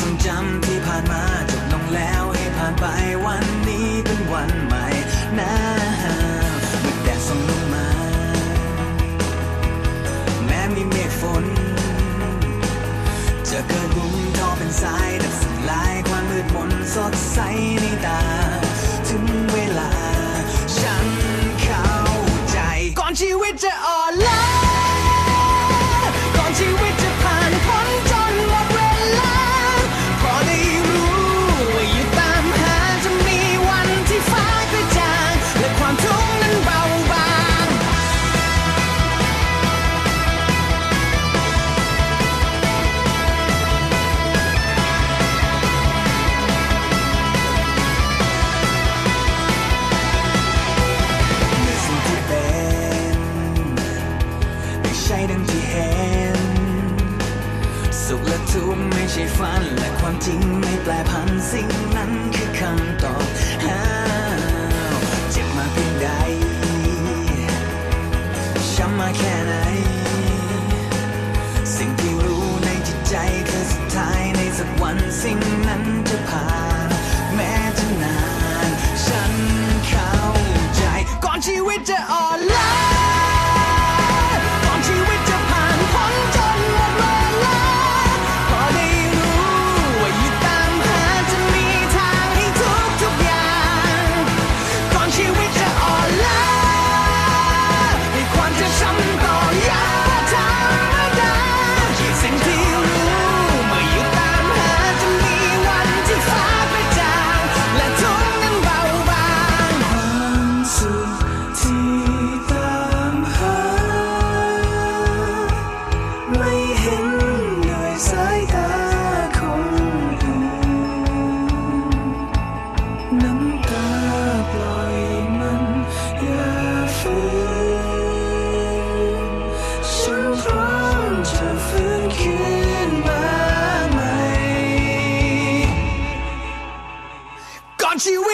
ทรงจำที่ผ่านมาจบลงแล้วให้ผ่านไปวันนี้เป็นวันใหม่นะเมื่อแดดส่งลงมา แม้มีเมฆฝน จะเกิดบุมทอเป็นสายดับสิ่งลายความมืดมนสดใสในตา ดังที่เห็น สุขและทุกข์ไม่ใช่ฝันและความจริงไม่แปลผันสิ่ง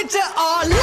ก่อน